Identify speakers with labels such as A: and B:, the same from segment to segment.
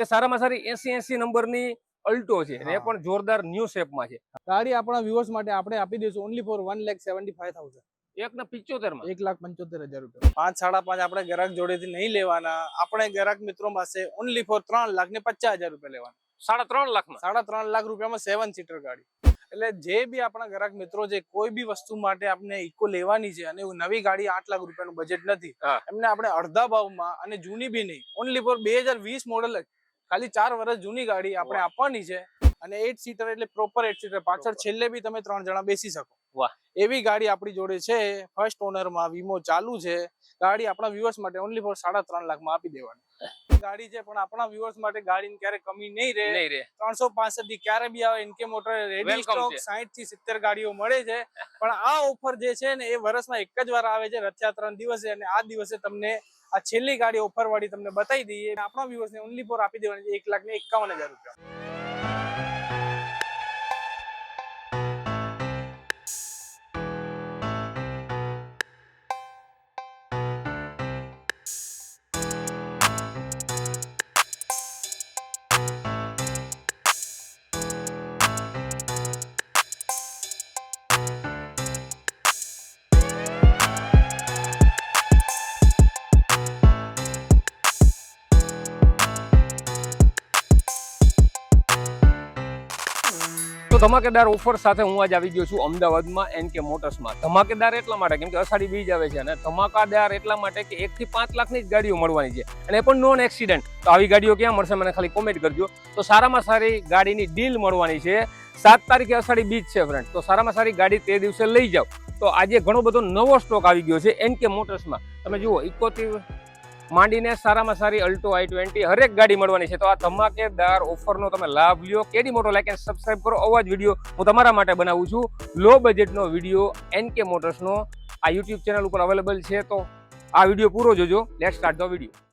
A: જે સારામાં સારી એસી એસી નંબરની અલ્ટો છે. એ પણ જોરદાર ન્યુ શેપમાં છે.
B: ગાડી આપણા વ્યુઅર્સ માટે આપણે આપી દઈશું only for one lakh seventy five thousand
A: એક ને પિચોતેરમાં.
B: એક લાખ પંચોતેર હજાર રૂપિયા. પાંચ સાડા પાંચ આપણે ગ્રાહક જોડેથી નહીં લેવાના. આપણે ગ્રાહક મિત્રો પાસે ઓનલી ફોર ત્રણ લાખ ને પચાસ હજાર રૂપિયા લેવાના.
A: સાડા ત્રણ લાખમાં
B: સાડા ત્રણ લાખ રૂપિયામાં સેવન સીટર ગાડી. એટલે જે બી આપણા ગ્રાહક મિત્રો છે કોઈ બી વસ્તુ માટે આપણે ઇકો લેવાની છે અને નવી ગાડી આઠ લાખ રૂપિયાનું બજેટ નથી એમને આપણે અડધા ભાવમાં અને જૂની બી નહીં ઓનલી ફોર બે હજાર વીસ મોડલ ખાલી ચાર વર્ષ જૂની ગાડી આપણે આપવાની છે અને એટ સીટર એટલે પ્રોપર એટ સીટર પાછળ છેલ્લે બી તમે ત્રણ જણા બેસી શકો. એવી ગાડી આપણી જોડે છે. ફર્સ્ટ ઓનરમાં વીમો ચાલુ છે. ગાડી આપણા વ્યુઅર્સ માટે ઓનલી ફોર સાડા ત્રણ લાખમાં આપી દેવાની. ગાડી છે પણ આપણા વ્યુઅર્સ માટે ગાડીની ક્યારે કમી નહીં રહે.
A: નહીં રે
B: ત્રણસો પાસઠથી ક્યારે બી આવે
A: N K
B: motor
A: ready
B: stock સાહીઠથી સિત્તેર ગાડીઓ મળે છે. પણ આ ઓફર જે છે ને એ વર્ષમાં એક જ વાર આવે છે રથયાત્રા દિવસે અને આ દિવસે તમને આ છેલ્લી ગાડી ઓફર વાળી તમને બતાવી દઈએ. આપણા વ્યુઅર્સ ને ઓનલી ફોર આપી દેવાની છે એક લાખ ને એકાવન હજાર રૂપિયા.
A: ધમાકેદાર ઓફર સાથે હું આજ આવી ગયો છું અમદાવાદમાં એન કે મોટર્સમાં. ધમાકેદાર એટલા માટે, કેમ કે અષાઢી બીજ આવે છે અને ધમાકાદાર એટલા માટે કે એક થી પાંચ લાખની જ ગાડીઓ મળવાની છે અને એ પણ નોન એક્સિડન્ટ તો આવી ગાડીઓ ક્યાં મળશે મને ખાલી કોમેન્ટ કરજો. તો સારામાં સારી ગાડીની ડીલ મળવાની છે. સાત તારીખે અષાઢી બીજ છે ફ્રેન્ડ તો સારામાં સારી ગાડી તે દિવસે લઈ જાઓ. તો આજે ઘણો બધો નવો સ્ટોક આવી ગયો છે એન કે મોટર્સમાં. તમે જુઓ ઇકોથી માંડીને સારામાં સારી અલ્ટો આઈ ટ્વેન્ટી હરેક ગાડી મળવાની છે. તો આ ધમાકેદાર ઓફરનો તમે લાભ લ્યો. કેડી મોટો લાઈક એન્ડ સબસ્ક્રાઈબ કરો. આવા જ વીડિયો હું તમારા માટે બનાવું છું. લો બજેટનો વીડિયો એન કે મોટર્સનો આ યુટ્યુબ ચેનલ ઉપર અવેલેબલ છે. તો આ વીડિયો પૂરો જોજો. Let start the video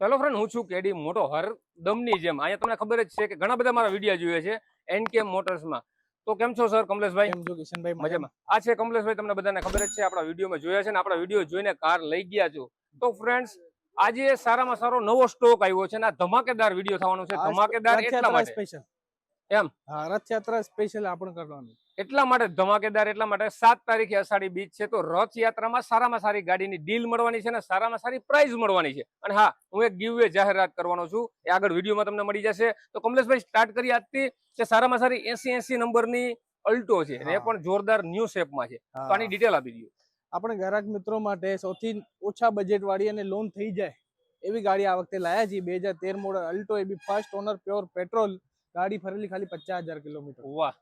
A: hello friend હું છું કેડી મોટો હર દમની જેમ. અહીંયા તમને ખબર જ છે કે ઘણા બધા મારા વીડિયો જોઈએ છે એન કે મોટર્સમાં તો કેમ છો સર કમલેશભાઈ?
B: કેમ છો કિશનભાઈ?
A: મજામાં? આ છે કમલેશભાઈ તમને બધાને ખબર જ છે આપણા વિડીયોમાં જોયા છે ને આપણા વીડિયો જોઈને કાર લઈ ગયા છો. તો ફ્રેન્ડ્સ આજે સારામાં સારો નવો સ્ટોક આવ્યો છે અને આ ધમાકેદાર વીડિયો થવાનો છે. ધમાકેદાર એટલા માટે.
B: સ્પેશિયલ
A: એમ?
B: હા રથયાત્રા સ્પેશિયલ આપણે કરવાનું.
A: એટલા માટે ધમાકેદાર એટલા માટે સાત તારીખે અષાઢી બીજ છે તો રથયાત્રામાં સારામાં સારી ગાડીની ડીલ મળવાની છે અને સારામાં સારી પ્રાઇઝ મળવાની છે. અને હા હું એક ગીવવે જાહેરાત કરવાનો છું. એ આગળ વિડીયોમાં તમને મળી જશે. તો કમલેશભાઈ સ્ટાર્ટ કરી આજથી કે સારામાં સારી એસી એસી નંબરની અલ્ટો છે. અને એ પણ જોરદાર ન્યૂ શેપમાં છે. તો આની ડિટેલ આપી દઈએ.
B: આપણે ગ્રાહક મિત્રો માટે સૌથી ઓછા બજેટ વાળી અને લોન થઈ જાય એવી ગાડી આ વખતે લાયા છીએ. બે હજાર તેર મોડલ અલ્ટો એ બી ફર્સ્ટ ઓનર પ્યોર પેટ્રોલ ગાડી ફરેલી ખાલી પચાસ હજાર કિલોમીટર.
A: વાહ.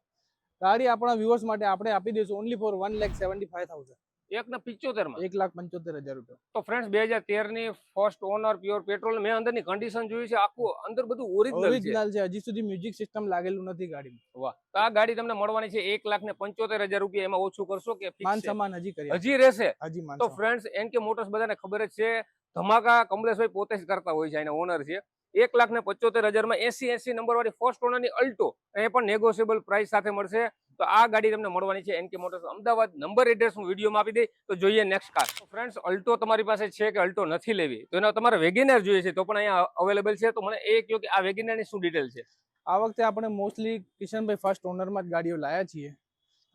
B: ગાડી આપણા વ્યુઅર્સ માટે આપણે આપી દઈશું only for one lakh seventy five thousand
A: એક ને પિચોતેરમાં?
B: એક લાખ પંચોતેર હજાર રૂપિયા.
A: તો ફ્રેન્ડ બે હજાર તેરની ફર્સ્ટ ઓનર પ્યોર પેટ્રોલ મેં અંદરની કન્ડિશન જોયું છે આખું અંદર બધું ઓરિજિનલ છે.
B: હજી સુધી મ્યુઝિક સિસ્ટમ લાગેલું નથી ગાડીમાં.
A: વાહ. તો આ ગાડી તમને મળવાની છે એક લાખ ને પંચોતેર હજાર રૂપિયા. એમાં ઓછું કરશો કે
B: માન સમાન હજી કરી
A: હજી રહેશે?
B: હજી
A: તો. ફ્રેન્ડ્સ એન કે મોટર્સ બધાને ખબર જ છે ધમાકા કમલેશભાઈ પોતે જ કરતા હોય છે એના ઓનર છે. એક લાખ ને પચોતેર હજારમાં એસી એસી નંબર વાળી ફર્સ્ટ ઓનરની અલ્ટો એ પણ નેગોશિયેબલ પ્રાઇસ સાથે મળશે. તો આ ગાડી તમને મળવાની છે એન કે મોટર્સ. અમદાવાદ નંબર એડ્રેસ હું વિડીયોમાં આપી દઈ તો જોઈએ નેક્સ્ટ કાર ફ્રેન્ડ્સ અલ્ટો તમારી પાસે છે કે અલ્ટો નથી લેવી? તો એના તમારે વેગેનર જોઈએ છે તો પણ અહીંયા અવેલેબલ છે. તો મને એ કહો કે આ વેગેનરની શું ડિટેલ છે?
B: આ વખતે આપણે મોસ્ટલી કિશનભાઈ ફર્સ્ટ ઓનરમાં જ ગાડીઓ લાયા છીએ.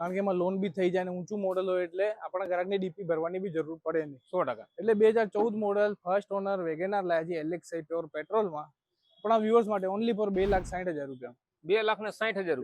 B: કારણ કે એમાં લોન બી થઈ જાય ને ઊંચું મોડલ હોય એટલે આપણા ગ્રાહકને ડીપી ભરવાની બી જરૂર પડે નહીં
A: સો ટકા.
B: એટલે બે હજાર ચૌદ મોડલ ફર્સ્ટ ઓનર વેગેનાર લાયા છે એલેક્સાઈ પ્યોર પેટ્રોલમાં આપણા વ્યુઅર્સ માટે ઓનલી ફોર બે લાખ સાઠ હજાર રૂપિયા.
A: બે લાખ ને સાઠ હજાર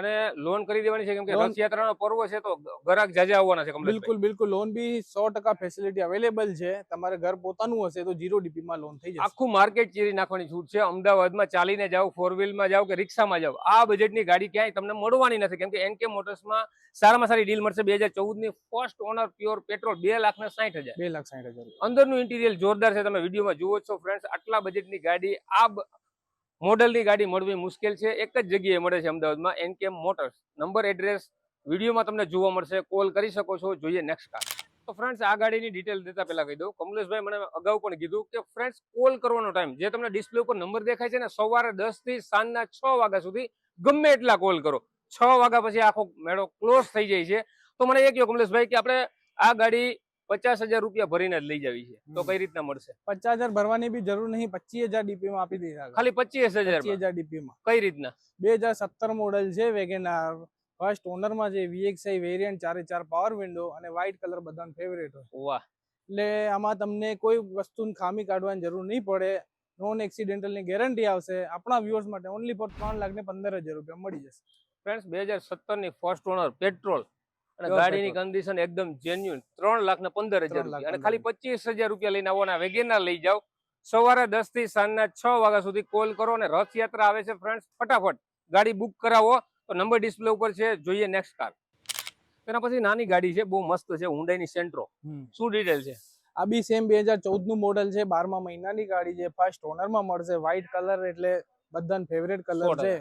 A: અને લોન કરી દેવાની છે કેમ કે રથયાત્રાનો પર્વ છે તો ગ્રાહક જાજા આવવાના છે
B: બિલકુલ બિલકુલ. લોન બી સો ટકા ફેસિલિટી અવેલેબલ છે. તમારે ઘર પોતાનું હશે તો જીરો ડીપીમાં લોન થઈ જશે.
A: આખું માર્કેટ ચીરી નાખવાની છૂટ છે. અમદાવાદમાં ચાલીને જાઓ ફોર વ્હીલમાં જાઓ કે રિક્ષામાં જાઓ. આ બજેટની ગાડી ક્યાંય તમને મળવાની નથી. કેમ કે એનકે મોટર્સમાં સારામાં સારી ડીલ મળશે. બે હજાર ચૌદની ફર્સ્ટ ઓનર પ્યોર પેટ્રોલ બે લાખ ને સાઠ હજાર.
B: બે લાખ સાઠ હજાર
A: અંદરનું ઇન્ટિરિયર જોરદાર છે. તમે વિડીયોમાં જુઓ છો ફ્રેન્ડ્સ આટલા બજેટની ગાડી આ મોડલની ગાડી મળવી મુશ્કેલ છે. એક જ જગ્યાએ મળે છે અમદાવાદમાં એનકે મોટર્સ. નંબર એડ્રેસ વિડીયોમાં તમને જોવા મળશે. કોલ કરી શકો છો. જોઈએ નેક્સ્ટ કાર તો ફ્રેન્ડ્સ આ ગાડીની ડિટેલ દેતા પહેલા કહી દઉં. કમલેશભાઈ મને અગાઉ પણ કીધું કે ફ્રેન્ડ્સ કોલ કરવાનો ટાઈમ જે તમને ડિસ્પ્લે ઉપર નંબર દેખાય છે ને, સવારે દસથી સાંજના છ વાગ્યા સુધી ગમે એટલા કોલ કરો. છ વાગ્યા પછી આખો મેળો ક્લોઝ થઈ જાય છે. તો મને એ કહ્યું કમલેશભાઈ કે આપણે આ ગાડી પચાસ હજાર રૂપિયા ભરીને જ લઈ જવી છે. તો કઈ રીતના મળશે?
B: પચાસ હજાર ભરવાની બી જરૂર નહીં પચીસ હજાર ડીપી માં આપી દીધા
A: ખાલી પચીસ હજાર
B: પચીસ હજાર ડીપી માં
A: કઈ રીતના?
B: બે હજાર સત્તર મોડેલ છે વેગેનાર. ફર્સ્ટ ઓનરમાં છે વીએક્સઆઈ વેરિયન્ટ ચારે ચાર પાવર વિન્ડો અને વ્હાઇટ કલર બધાનો ફેવરેટ હોય.
A: વાહ.
B: એટલે આમાં તમને કોઈ વસ્તુની ખામી કાઢવાની જરૂર નહીં પડે. નોન એક્સિડેન્ટલની ગેરંટી આવશે. આપણા વ્યુઅર્સ માટે ઓનલી ફોર ત્રણ લાખ ને પંદર હજાર રૂપિયા મળી જશે.
A: ફ્રેન્ડ્સ બે હજાર સત્તરની ફર્સ્ટ ઓનર પેટ્રોલ અને ગાડીની કન્ડિશન એકદમ જેન્યુન ત્રણ લાખ ને પંદર હજાર અને ખાલી પચીસ હજાર રૂપિયા લઈને આવો અને વેગેનાર લઈ જાઓ. સવારે દસથી સાંજના છ વાગ્યા સુધી કોલ કરો અને રથયાત્રા આવે છે ફ્રેન્ડ ફટાફટ ગાડી બુક કરાવો. તો નંબર ડિસ્પ્લે ઉપર છે. જોઈએ નેક્સ્ટ કાર તેના પછી નાની ગાડી છે. બહુ મસ્ત છે. હુંડાઈની સેન્ટ્રો શું ડિટેલ છે?
B: આ બી સેમ બે હજાર ચૌદનું મોડલ છે. બારમા મહિનાની ગાડી છે. ફર્સ્ટ ઓનરમાં મળશે. વ્હાઇટ કલર એટલે બધાને ફેવરેટ કલર છે.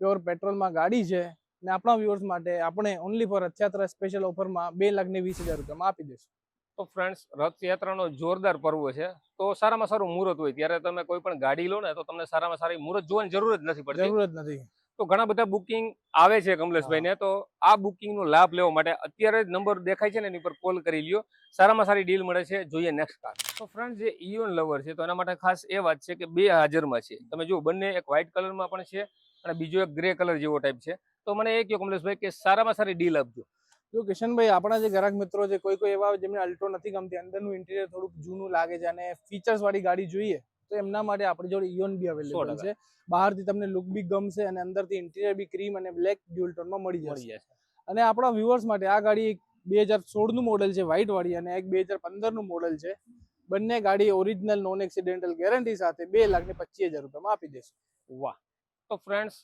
B: પ્યોર પેટ્રોલમાં ગાડી છે. ને આપણા વ્યુઅર્સ માટે આપણે ઓનલી ફોર રથયાત્રા સ્પેશિયલ ઓફરમાં બે લાખ ને વીસ હજાર રૂપિયામાં આપી દઈશું.
A: તો ફ્રેન્ડ્સ રથયાત્રાનો જોરદાર પર્વ છે. તો સારામાં સારું મુહૂર્ત હોય. ત્યારે તમે કોઈ પણ ગાડી લો ને તો તમને સારામાં સારી મુહૂર્ત જોવાની જરૂર જ નથી પડતી.
B: જરૂર જ નથી.
A: તો ઘણા બધા બુકિંગ આવે છે કમલેશભાઈ ને તો આ બુકિંગ નો લાભ લેવા માટે અત્યારે જ નંબર દેખાય છે ને એની પર કોલ કરી લ્યો. સારામાં સારી ડીલ મળે છે. જોઈએ નેક્સ્ટ કાર તો ફ્રેન્ડ જે ઇયોન લવર છે તો એના માટે ખાસ એ વાત છે કે બે હાજરમાં છે. તમે જો બંને એક વ્હાઇટ કલરમાં પણ છે અને બીજો એક ગ્રે કલર જેવો ટાઈપ છે. તો મને એ કહો કમલેશભાઈ કે સારામાં સારી ડીલ આપજો.
B: જો કિશનભાઈ આપણા જે ગ્રાહક મિત્રો છે કોઈ કોઈ એવા જેમને અલ્ટો નથી ગમતી અંદરનું ઇન્ટિરિયર થોડુંક જૂનું લાગે છે અને ફીચર્સ વાળી ગાડી જોઈએ તો એમના માટે આપણી જોડે ઇયોન બી અવેલેબલ છે. બહારથી તમને લુક બી ગમશે અને અંદરથી ઇન્ટિરિયર બી ક્રીમ અને બ્લેક ડ્યુઅલ ટોનમાં મળી જશે.
A: જશે.
B: અને આપણા વ્યુઅર્સ માટે આ ગાડી બે હજાર સોળનું મોડેલ છે વ્હાઇટ વાળી અને એક બે હજાર પંદરનું મોડેલ છે. બંને ગાડી ઓરિજિનલ નોન એક્સિડેન્ટલ ગેરંટી સાથે બે લાખ ને પચીસ હજાર રૂપિયામાં આપી દેશે.
A: વાહ. તો ફ્રેન્ડ્સ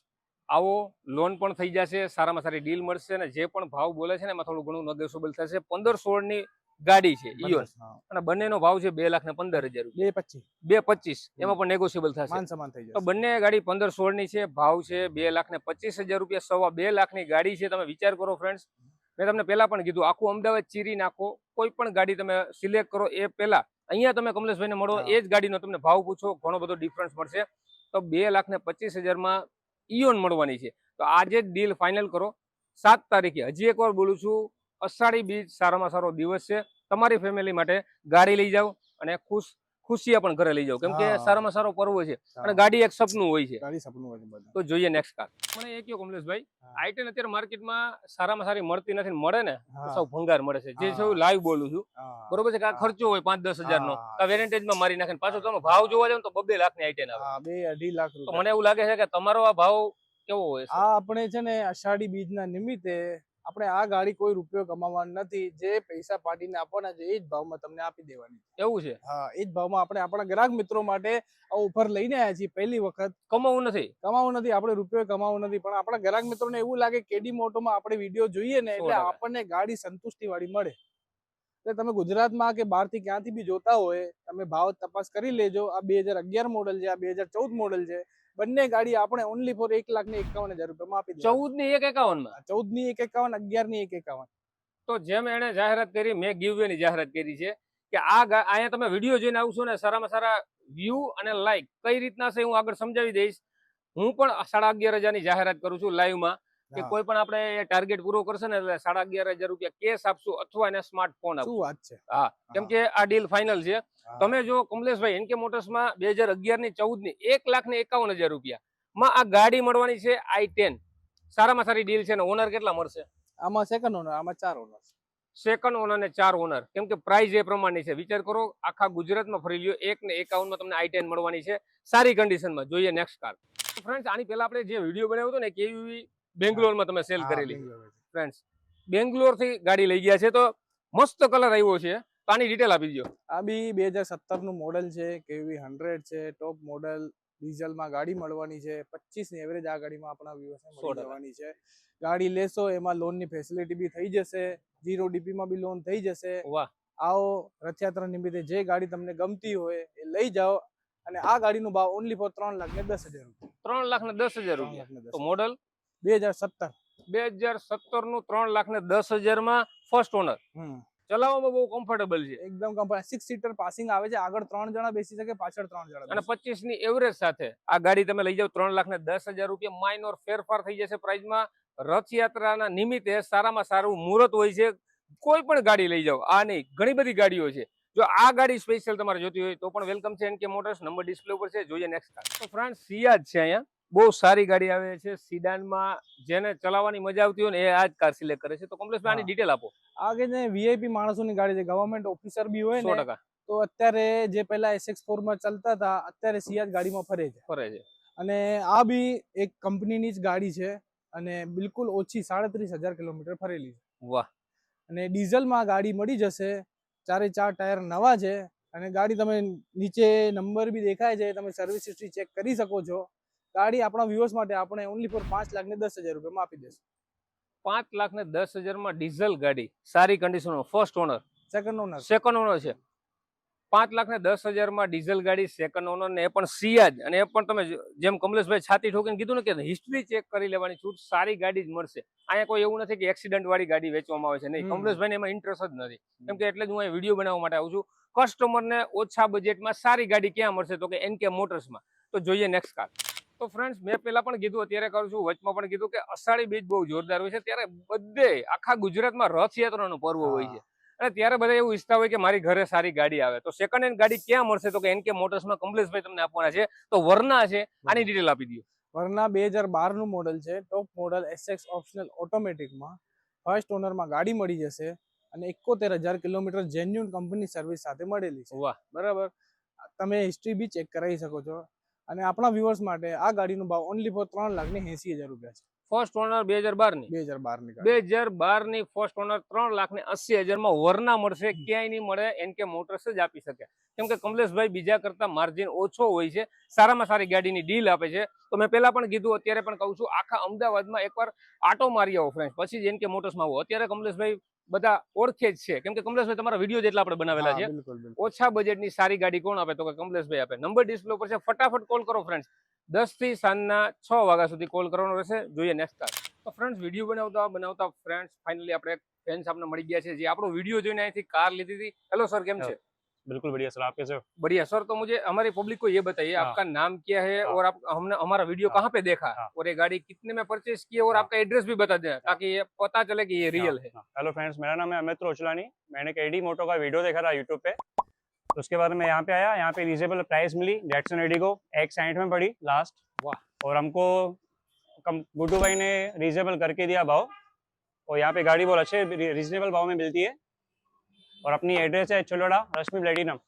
A: આવો લોન પણ થઈ જશે સારામાં સારી ડીલ મળશે અને જે પણ ભાવ બોલે છે ને એમાં થોડું ઘણું નેગોશિયેબલ થશે. પંદર સોળની ગાડી છે ઇયોન અને બંનેનો ભાવ છે બે લાખ ને પંદર હજાર
B: બે પચીસ.
A: બે પચીસ. એમાં પણ નેગોશિયેબલ થશે. તો બંને ગાડી પંદર સોળની છે ભાવ છે બે લાખ ને પચીસ હજાર રૂપિયા સવા બે લાખની ગાડી છે. તમે વિચાર કરો ફ્રેન્ડ્સ મેં તમને પહેલા પણ કીધું આખું અમદાવાદ ચીરી નાખો. કોઈ પણ ગાડી તમે સિલેક્ટ કરો એ પહેલા. અહીંયા તમે કમલેશભાઈને મળો એ જ ગાડીનો તમને ભાવ પૂછો ઘણો બધો ડિફરન્સ મળશે. તો બે લાખ ને પચીસ હજારમાં ઇયોન મળવાની છે. તો આજે જ ડીલ ફાઇનલ કરો. સાત તારીખે હજી એકવાર બોલું છું, અષાઢી બીજ સારામાં સારો દિવસ છે. તમારી ફેમિલી માટે ગાડી લઈ જાઓ અને ખુશ ખુશિયા પણ ઘરે લઈ જાવ કેમ કે. સારામાં સારો પર્વ છે અને ગાડી એક સપનું હોય છે.
B: ગાડી સપનું હોય છે
A: તો જોઈએ નેક્સ્ટ કાર મને એ કયો કમલેશભાઈ? આઈટેન અત્યારે માર્કેટમાં સારામાં સારી મળતી નથી મળે ને સૌ ભંગાર મળે છે. જે સૌ લાઈવ બોલું છું. બરોબર છે કે આ ખર્ચો હોય પાંચ દસ હજાર નો વેરેન્ટેજમાં વેરેન્ટેજમાં મારી નાખે પાછો તમે ભાવ જોવા જાવ ને તો બબે લાખની આઈટેન આવે
B: બે અઢી લાખ
A: મને એવું લાગે છે કે તમારો આ ભાવ કેવો હોય
B: આ આપણે છે ને અષાઢી બીજના નિમિત્તે આપણે આ ગાડી કોઈ રૂપિયો કમાવાની નથી. જે પૈસા પાર્ટીને આપવાના છે એ જ ભાવમાં તમને આપી દેવાની.
A: એવું છે?
B: હા એ જ ભાવમાં આપણે આપણા ગ્રાહક મિત્રો માટે આ ઓફર લઈને આવ્યા છીએ પહેલી વખત.
A: કમાવું નથી.
B: કમાવું નથી આપણે રૂપિયો કમાવું નથી પણ આપણા ગ્રાહક મિત્રોને એવું લાગે કેડી મોટોમાં આપણે વીડિયો જોઈએ ને એટલે આપણને ગાડી સંતુષ્ટિ વાળી મળે. એટલે તમે ગુજરાતમાં કે બહારથી ક્યાંથી બી જોતા હોય તમે ભાવ તપાસ કરી લેજો. આ બે હજાર અગિયાર મોડલ છે આ બે હજાર ચૌદ મોડલ છે. બંને ગાડી આપણે ઓનલી ફોર એક લાખ ને એકાવન હજાર રૂપિયામાં આપી
A: ચૌદની એક
B: એકાવનમાં ચૌદની એક એકાવન અગિયારની એક એકાવન.
A: તો જેમ એને જાહેરાત કરી મેં ગીવવે ની જાહેરાત કરી છે કે આ અહીંયા તમે વીડિયો જોઈને આવશો ને સારામાં સારા વ્યૂ અને લાઈક કઈ રીતના છે હું આગળ સમજાવી દઈશ. હું પણ સાડા અગિયાર હજારની જાહેરાત કરું છું લાઈવમાં. કે કોઈ પણ આપણે ટાર્ગેટ પૂરો કરશે ને એટલે સાડા અગિયાર હજાર રૂપિયા કેશ આપશું અથવા એને સ્માર્ટફોન આપશું.
B: વાત છે?
A: હા કેમ કે આ ડીલ ફાઇનલ છે. તમે જો કમલેશભાઈ એનકે મોટર્સમાં બે હજાર અગિયારની ચૌદની એક લાખ ને એકાવન હજાર રૂપિયા માં આ ગાડી મળવાની છે આઈ ટેન સારામાં સારી ડીલ છે ને ઓનર કેટલા મળશે?
B: આમાં સેકન્ડ ઓનર આમાં ચાર ઓનર
A: સેકન્ડ ઓનર ને ચાર ઓનર કેમ કે પ્રાઇસ એ પ્રમાણની છે. વિચાર કરો આખા ગુજરાતમાં ફરી લ્યો એક ને એકાવનમાં તમને આઈ ટેન મળવાની છે. સારી કન્ડિશનમાં જોઈએ નેક્સ્ટ કાર ફ્રેન્ડ્સ આની પહેલા આપણે જે વીડિયો બનાવ્યો હતો ને કેવી બેંગ્લોરમાં તમે સેલ કરેલી ફ્રેન્ડ્સ બેંગ્લોરથી ગાડી લઈ ગયા છે તો મસ્ત કલર આવ્યો છે. આની ડિટેલ આપી દો
B: આ બી બે હજાર સત્તરનું મોડલ છે કેવી હંડ્રેડ છે ટોપ મોડલ ડીઝલમાં ગાડી મળવાની છે પચીસની એવરેજ આ ગાડીમાં આપણા વ્યૂઅર્સને મળી જવાની છે. ગાડી લેશો એમાં લોનની ફેસિલિટી બી થઈ જશે જીરો ડીપીમાં બી લોન થઈ જશે.
A: વાહ.
B: આવો રથયાત્રા નિમિત્તે જે ગાડી તમને ગમતી હોય એ લઈ જાઓ અને આ ગાડીનો ભાવ ઓનલી ફોર ત્રણ લાખ ને દસ હજાર રૂપિયા.
A: ત્રણ લાખ ને દસ હજાર રૂપિયા.
B: ને
A: મોડલ
B: બે હજાર સત્તર.
A: બે હજાર સત્તરનું ત્રણ લાખ ને દસ હજારમાં ફર્સ્ટ ઓનર ચલાવવામાં બહુ કમ્ફર્ટેબલ છે.
B: એકદમ કમ્ફર્ટ સિક્સ સીટર પાસિંગ આવે છે. આગળ ત્રણ જણા બેસી શકે પાછળ ત્રણ જણા
A: અને પચીસની એવરેજ સાથે આ ગાડી તમે લઈ જાઓ ત્રણ લાખ ને દસ હજાર રૂપિયા માઇનોર ફેરફાર થઈ જશે પ્રાઇઝમાં રથયાત્રાના નિમિત્તે સારામાં સારું મુહૂર્ત હોય છે. કોઈ પણ ગાડી લઈ જાઓ. આ નહીં ઘણી બધી ગાડીઓ છે. જો આ ગાડી સ્પેશિયલ તમારે જોતી હોય તો પણ વેલકમ છે એન કે મોટર્સ નંબર ડિસ્પ્લે ઉપર છે. જોઈએ નેક્સ્ટ કાર તો ફ્રાન્સ સિયાજ છે અહીંયા. બહુ સારી ગાડી આવે છે. સિડાનમાં જેને ચલાવવાની મજા આવતી હોય ને એ આ જ કાર સિલેક્ટ કરે છે. તો કમ્પ્લેટ આની ડિટેલ આપો.
B: આ કે જે વીઆઈપી માણસોની ગાડી છે ગવર્મેન્ટ ઓફિસર બી હોય ને તો અત્યારે જે પહેલા એસએક્સ ફોરમાં ચાલતા હતા અત્યારે સિયાજ ગાડીમાં ફરે છે.
A: ફરે છે.
B: અને આ બી એક કંપનીની જ ગાડી છે અને બિલકુલ ઓછી સાડત્રીસ હજાર કિલોમીટર ફરેલી છે.
A: વાહ.
B: અને ડીઝલમાં ગાડી મળી જશે ચારે ચાર ટાયર નવા છે અને ગાડી તમે નીચે નંબર બી દેખાય છે તમે સર્વિસ હિસ્ટ્રી ચેક કરી શકો છો. ગાડી આપણા વ્યુઅર્સ માટે આપણે ઓનલી ફોર પાંચ લાખ ને દસ હજાર રૂપિયામાં આપી દેશું
A: પાંચ લાખ ને દસ હજારમાં ડીઝલ ગાડી. સારી કન્ડિશનમાં first owner
B: second owner
A: second owner છે. પાંચ લાખ ને દસ હજારમાં ડીઝલ ગાડી સેકન્ડ ઓનર ને એ પણ સિયાજ અને એ પણ તમે જેમ કમલેશભાઈ છાતી ઠોકીને કીધું ને કે હિસ્ટ્રી ચેક કરી લેવાની છૂટ સારી ગાડી જ મળશે. અહીંયા કોઈ એવું નથી કે એક્સિડન્ટ વાળી ગાડી વેચવામાં આવે છે. નહીં. કમલેશભાઈ એમાં ઇન્ટરેસ્ટ જ નથી. કેમ કે એટલે જ હું અહીંયા વીડિયો બનાવવા માટે આવું છું. કસ્ટમરને ઓછા બજેટમાં સારી ગાડી ક્યાં મળશે? તો કે એનકે મોટર્સમાં તો જોઈએ નેક્સ્ટ કાર તો ફ્રેન્ડ્સ મેં પહેલાં પણ કીધું અત્યારે કરું છું વચમાં પણ કીધું કે અષાઢી બીજ બહુ જોરદાર હોય છે. ત્યારે બધે આખા ગુજરાતમાં રથયાત્રાનું પર્વ હોય છે. અને ત્યારે બધા એવું ઈચ્છતા હોય કે મારી ઘરે સારી ગાડી આવે. તો સેકન્ડ હેન્ડ ગાડી ક્યાં મળશે? તો કે એનકે મોટર્સમાં કમલેશભાઈ તમને આપવાના છે. તો વરના છે. આની ડિટેલ આપી દો
B: વરના બે હજાર બારનું મોડલ છે. ટોપ મોડલ એસએક્સ ઓપ્શનલ ઓટોમેટિકમાં ફર્સ્ટ ઓનરમાં ગાડી મળી જશે અને એકોતેર હજાર કિલોમીટર જેન્યુન કંપની સર્વિસ સાથે મળેલી છે. બરાબર? તમે હિસ્ટ્રી બી ચેક કરાવી શકો છો. અને આપણા વ્યુઅર્સ માટે આ ગાડીનો ભાવ ઓનલી ફોર ત્રણ લાખ ને એસી હજાર રૂપિયા છે.
A: ફર્સ્ટ ઓનર બે હજાર બારની
B: બે હજાર બારની
A: બે હજાર બારની ફર્સ્ટ ઓનર ત્રણ લાખ ને અસી હજારમાં વરના મળશે ક્યાંય નહીં મળે એનકે મોટર્સ જ આપી શકે. કેમ કે કમલેશભાઈ બીજા કરતા માર્જિન ઓછો હોય છે સારામાં સારી ગાડીની ડીલ આપે છે. તો મેં પહેલા પણ કીધું અત્યારે પણ કહું છું આખા અમદાવાદમાં એકવાર આટો મારી આવો ફ્રેન્ડ પછી જ એનકે મોટર્સમાં આવો. અત્યારે કમલેશભાઈ બધા ઓળખે જ છે. કેમ કે કમલેશભાઈ તમારા વીડિયો જેટલા આપણે બનાવેલા છે ઓછા બજેટની સારી ગાડી કોણ આપે? તો કે કમલેશભાઈ આપે. નંબર ડિસ્પ્લે ઉપર છે. ફટાફટ કોલ કરો ફ્રેન્ડ્સ દસથી સાંજના છ વાગ્યા સુધી કોલ કરવાનો રહેશે. જોઈએ નેક્સ્ટ કાર તો ફ્રેન્ડ્સ વીડિયો બનાવતા બનાવતા ફ્રેન્ડ્સ ફાઇનલી આપણે ફેન્સ આપણે મળી ગયા છે. જે આપણો વીડિયો જોઈને અહીંથી કાર લીધી હતી. હેલો સર કેમ છે?
C: बिल्कुल बढ़िया सर आप कैसे हो
A: बढ़िया सर तो मुझे हमारी पब्लिक को ये बताइए
C: हाँ।
A: आपका नाम क्या है
C: हाँ।
A: और आप हमने हमारा वीडियो
C: हाँ।
A: कहाँ पे देखा
C: हाँ।
A: और ये गाड़ी कितने में परचेज की है और
C: हाँ।
A: आपका एड्रेस भी बता दें ताकि ये पता चले कि ये रियल है
C: हेलो फ्रेंड्स मेरा नाम है अमित रोचलानी मैंने एक एडी मोटो का वीडियो देखा था यूट्यूब पे उसके बाद मैं यहाँ पे आया यहाँ पे रीजनेबल प्राइस मिली जैक्सन एडी को एक साइड में पड़ी लास्ट
A: वाह।
C: और हमको गुड्डू भाई ने रीजनेबल करके दिया भाव और यहाँ पे गाड़ी बहुत अच्छे रीजनेबल भाव में मिलती है और अपनी एड्रेस है चलोड़ा रश्मि प्लेटिनम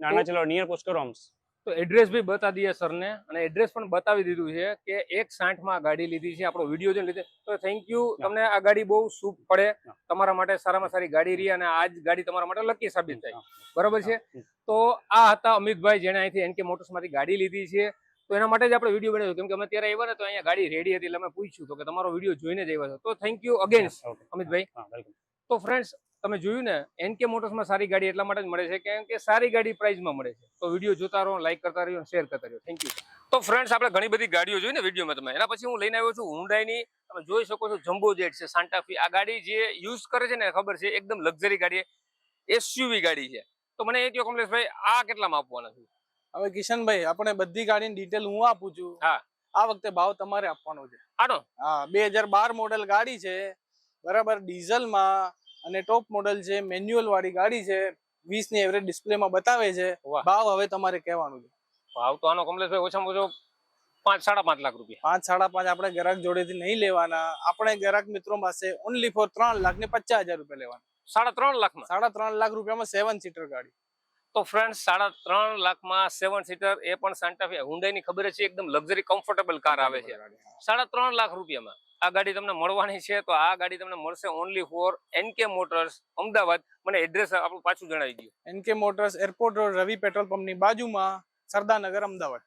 C: नाना
A: तो-
C: चलो नियर पुष्कर होम्स
A: તો એડ્રેસ બી બતા દઈએ સરને અને એડ્રેસ પણ બતાવી દીધું છે કે એક સાઠમાં ગાડી લીધી છે આપણો વિડીયો જોઈને લીધી તો થેન્ક યુ
C: હા.
A: તમને આ ગાડી બહુ શુભ પડે
C: હા.
A: તમારા માટે સારામાં સારી ગાડી રહી અને આ જ ગાડી તમારા માટે લકી સાબિત થાય બરાબર છે
C: હમ.
A: તો આ હતા અમિતભાઈ જેણે અહીંથી એનકે મોટર્સમાંથી ગાડી લીધી છે તો એના માટે જ આપણે વિડીયો બનાવ્યો કેમ કે અમે ત્યારે આવ્યા ને તો અહીંયા ગાડી રેડી હતી એટલે અમે પૂછ્યું તો કે તમારો વિડીયો જોઈને જ આવ્યા છો તો thank you again
C: okay
A: Amitbhai
C: हाँ वेलकम
A: તો ફ્રેન્ડ્સ તમે જોયું ને એનકે મોટર્સમાં સારી ગાડી એટલા માટે જ મળે છે કેમ કે સારી ગાડી પ્રાઇસમાં મળે છે. તો વીડિયો જોતા રહો લાઇક કરતા રહ્યો શેર કરતા રહ્યો. થેન્ક યુ તો ફ્રેન્ડ્સ આપણે ઘણી બધી ગાડીઓ જોઈ ને વિડીયોમાં તમે. એના પછી હું લઈને આવ્યો છું હુંડાઈની તમે જોઈ શકો છો જમ્બો જેટ છે સાન્ટાફી આ ગાડી જે યુઝ કરે છે ને ખબર છે એકદમ લક્ઝરી ગાડી એસયુવી ગાડી છે. તો મને એ કહો કમલેશભાઈ આ કેટલામાં આપવાના છે?
B: હવે કિશનભાઈ આપણે બધી ગાડીની ડિટેલ હું આપું છું.
A: હા.
B: આ વખતે ભાવ તમારે આપવાનો છે.
A: આનો?
B: હા બે હજાર બાર મોડેલ ગાડી છે. બરાબર ડીઝલમાં અને ટોપ મોડલ છે મેન્યુઅલ વાળી ગાડી છે વીસની એવરેજ ડિસ્પ્લેમાં બતાવે છે. ભાવ હવે તમારે કહેવાનું છે.
A: ભાવ તો આનો કમલેશભાઈ ઓછામાં ઓછો પાંચ સાડા પાંચ લાખ રૂપિયા.
B: પાંચ સાડા પાંચ આપણે ગ્રાહક જોડેથી નહીં લેવાના. આપણે ગ્રાહક મિત્રો પાસે ઓનલી ફોર ત્રણ લાખ ને પચાસ હજાર રૂપિયા લેવાના.
A: સાડા ત્રણ લાખમાં?
B: સાડા ત્રણ લાખ રૂપિયામાં સેવન સીટર ગાડી.
A: તો ફ્રેન્ડ સાડા ત્રણ લાખમાં સેવન સીટર એ પણ સાન્ટાફી હુંડાઈની ખબર છે એકદમ લક્ઝરી કમ્ફર્ટેબલ કાર આવે છે. સાડા ત્રણ લાખ રૂપિયામાં. આ ગાડી તમને મળવાની છે તો આ ગાડી તમને મળશે only for NK motors Ahmedabad. મને એડ્રેસ આપણું પાછું જણાવી દો
B: NK motors airport road Ravi petrol પંપની બાજુમાં સરદારનગર અમદાવાદ.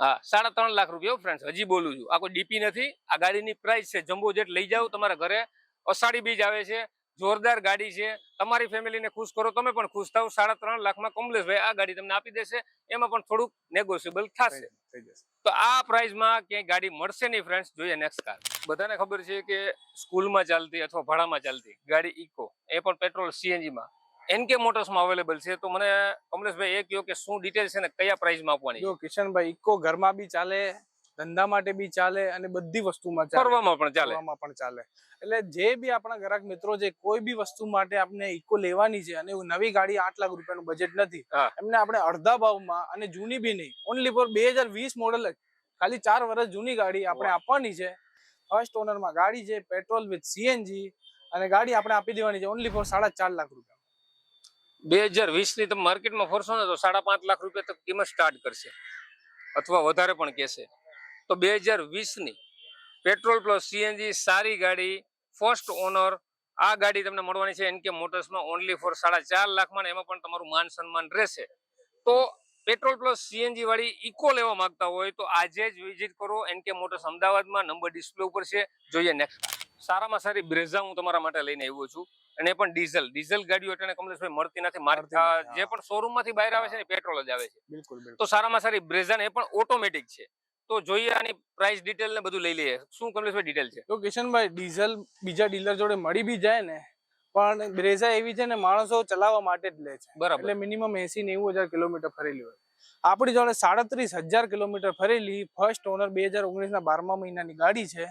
A: હા સાડા ત્રણ લાખ રૂપિયા ફ્રેન્ડ હજી બોલું છું. આ કોઈ ડીપી નથી આ ગાડીની પ્રાઇસ છે જમ્બો જેટ લઈ જાઓ તમારા ઘરે. અષાઢી બીજ આવે છે જોરદાર ગાડી છે. તમારી ફેમિલીને ખુશ કરો. તમે પણ ખુશ થાવ સાડા ત્રણ લાખમાં કમલેશભાઈ આ ગાડી તમને આપી દેશે. એમાં પણ થોડુંક નેગોશિયેબલ થશે. તો આ પ્રાઇઝમાં ક્યાંય ગાડી મળશે નહીં ફ્રેન્ડ્સ જોઈએ નેક્સ્ટ કાર બધાને ખબર છે કે સ્કૂલમાં ચાલતી અથવા ભાડામાં ચાલતી ગાડી ઇકો એ પણ પેટ્રોલ સીએનજીમાં એનકે મોટર્સમાં અવેલેબલ છે. તો મને કમલેશભાઈ એ કહ્યો કે શું ડિટેલ છે ને કયા પ્રાઇઝમાં આપવાની?
B: જો કિશનભાઈ ઇકો ઘરમાં બી ચાલે ધંધા માટે બી ચાલે અને બધી વસ્તુમાં
A: ફરવામાં પણ ચાલે.
B: ફરવામાં પણ ચાલે. એટલે જે બી આપણા ગ્રાહક મિત્રો છે કોઈ બી વસ્તુ માટે આપણે ઇકો લેવાની છે અને નવી ગાડી આઠ લાખ રૂપિયાનું બજેટ નથી એમને આપણે અડધા ભાવમાં અને જૂની બી નહીં ઓનલી ફોર બે મોડલ જ. ખાલી ચાર વર્ષ જૂની ગાડી આપણે આપવાની છે. ફર્સ્ટ ઓનરમાં ગાડી છે પેટ્રોલ વિથ સીએનજી અને ગાડી આપણે આપી દેવાની છે ઓનલી ફોર સાડા ચાર લાખ રૂપિયા.
A: બે હજાર વીસની તમે માર્કેટમાં ફરશો ને તો સાડા પાંચ લાખ રૂપિયા તો કિંમત સ્ટાર્ટ કરશે. અથવા વધારે પણ કહેશે. તો બે હજાર વીસની પેટ્રોલ પ્લસ સીએનજી સારી ગાડી ફર્સ્ટ ઓનર આ ગાડી તમને મળવાની છે એનકે મોટર્સમાં ઓનલી ફોર સાડા ચાર લાખમાં એમાં પણ તમારું માન સન્માન રહેશે. તો પેટ્રોલ પ્લસ સીએનજી વાળી ઇકો લેવા માંગતા હોય તો આજે જ વિઝિટ કરો. એનકે મોટર્સ અમદાવાદમાં નંબર ડિસ્પ્લે ઉપર છે. જોઈએ નેક્સ્ટ સારામાં સારી બ્રેઝા હું તમારા માટે લઈને આવ્યો છું. અને પણ ડીઝલ. ડીઝલ ગાડીઓ એટલે કમલેશભાઈ મળતી નથી.
B: મારતા
A: જે પણ શોરૂમમાંથી બહાર આવે છે ને પેટ્રોલ જ આવે છે. તો સારામાં સારી બ્રેઝા એ પણ ઓટોમેટિક છે. તો જોઈએ આની પ્રાઇસ ડિટેલ ને બધું લઈ લઈએ. શું કમલેશભાઈ ડિટેલ છે?
B: તો કિશનભાઈ ડીઝલ બીજા ડીલર જોડે મળી બી જાય ને પણ બ્રેઝા એવી છે ને માણસો ચલાવવા માટે જ લે છે.
A: બરાબર.
B: એટલે મિનિમમ એસી નેવું હજાર કિલોમીટર ફરેલી હોય. આપણી જોડે સાડત્રીસ હજાર કિલોમીટર ફરેલી ફર્સ્ટ ઓનર બે હજાર ઓગણીસ ના બારમા મહિનાની ગાડી છે